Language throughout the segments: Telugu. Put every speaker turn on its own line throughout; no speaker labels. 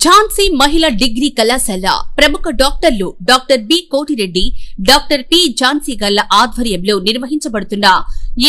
ఝాన్సీ మహిళా డిగ్రీ కళాశాల ప్రముఖ డాక్టర్లు doctor B Kotireddy doctor P Jhansi Galla ఆధ్వర్యంలో నిర్వహించబడుతున్న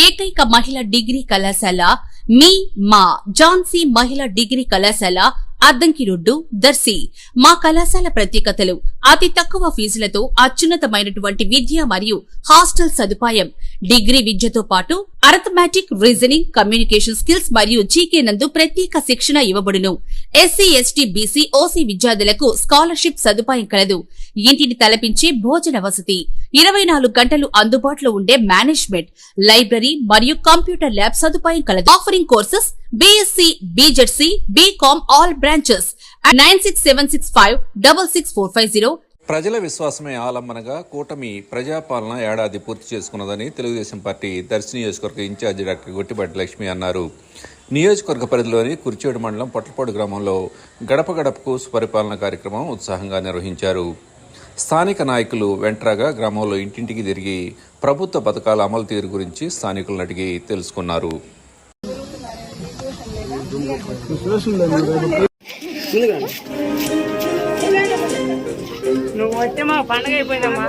ఏకైక మహిళా డిగ్రీ కళాశాల మీ మా ఝాన్సీ మహిళా డిగ్రీ కళాశాల అద్దంకి రోడ్డు దర్శి. మా కళాశాల ప్రత్యేకతలు అతి తక్కువ ఫీజులతో అత్యున్నతమైనటువంటి విద్య మరియు హాస్టల్ సదుపాయం డిగ్రీ విద్యతో పాటు అరథమెటిక్ రీజనింగ్ కమ్యూనికేషన్ స్కిల్స్ మరియు జీకే నందు ప్రత్యేక శిక్షణ ఇవ్వబడును. ఎస్సీ ఎస్టీ బీసీ ఓసీ విద్యార్థులకు స్కాలర్షిప్ సదుపాయం కలదు. ఇంటిని తలపించే భోజన వసతి. ఇరవై నాలుగు గంటలు అందుబాటులో ఉండే మేనేజ్మెంట్ లైబ్రరీ మరియు కంప్యూటర్ ల్యాబ్ సదుపాయం కలదు. Offering courses BSc BZC BCom all branches nine six seven six five double six four five zero
ప్రజల విశ్వాసమే ఆలంబనగా కూటమి ప్రజాపాలన ఏడాది పూర్తి చేసుకున్నదని తెలుగుదేశం పార్టీ దర్శి నియోజకవర్గ ఇన్ఛార్జి డాక్టర్ గొట్టిపాటి లక్ష్మి అన్నారు. నియోజకవర్గ పరిధిలోని కుర్చేడు మండలం పొట్లపాడు గ్రామంలో గడప గడపకు సుపరిపాలన కార్యక్రమం ఉత్సాహంగా నిర్వహించారు. స్థానిక నాయకులు వెంట్రాగా గ్రామంలో ఇంటింటికి తిరిగి ప్రభుత్వ పథకాల అమలు తీరు గురించి స్థానికులను అడిగి తెలుసుకున్నారు.
నువ్వు వస్తే మా పండగ అయిపోయిందమ్మా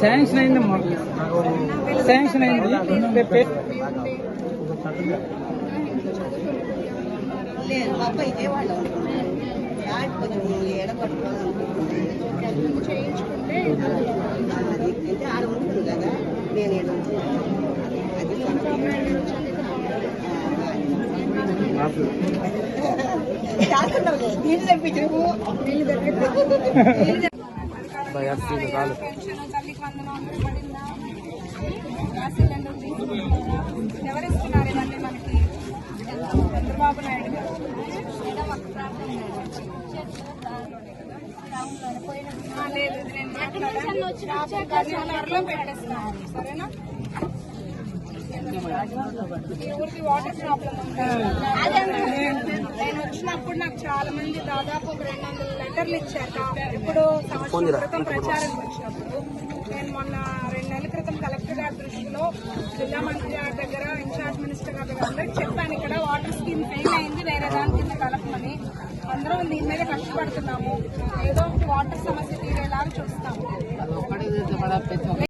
శాంక్షన్ అయిందమ్మా శాంక్షన్ అయింది
చేయించుకుంటే అంటే ఆడ ఉంటుంది కదా నేను ఈడ ఉంటున్నాను. అది కాకుండా నీళ్ళు తెప్పించు నీళ్ళు తెప్పించు
పెన్షన్ తల్లికి వందనం అందరూ పడిందా గ్యాస్ సిలిండర్ తీసుకుంటారా ఎవరు ఇస్తున్నారు ఇవన్నీ మనకి చంద్రబాబు నాయుడు గారు లేదు నేను మాట్లాడాను. నేను త్వరలో పెట్టేస్తాను సరేనా ఊరికి వాటర్ ప్రాబ్లం నేను వచ్చినప్పుడు నాకు చాలా మంది దాదాపు ఒక రెండు వందల లెటర్లు ఇచ్చాక ఇప్పుడు సంవత్సరం క్రితం ప్రచారం వచ్చినప్పుడు నేను మొన్న రెండు నెలల క్రితం కలెక్టర్ గారి దృష్టిలో జిల్లా మంత్రి గారి దగ్గర ఇన్ఛార్జ్ మినిస్టర్ గారి దగ్గర అందరికి చెప్పాను ఇక్కడ వాటర్ స్కీమ్ ఫెయిల్ అయింది వేరే దాని కింద కలపమని. అందరం దీని మీద కష్టపడుతున్నాము. ఏదో ఒకటి వాటర్ సమస్య తీరేలాగా చూస్తాము.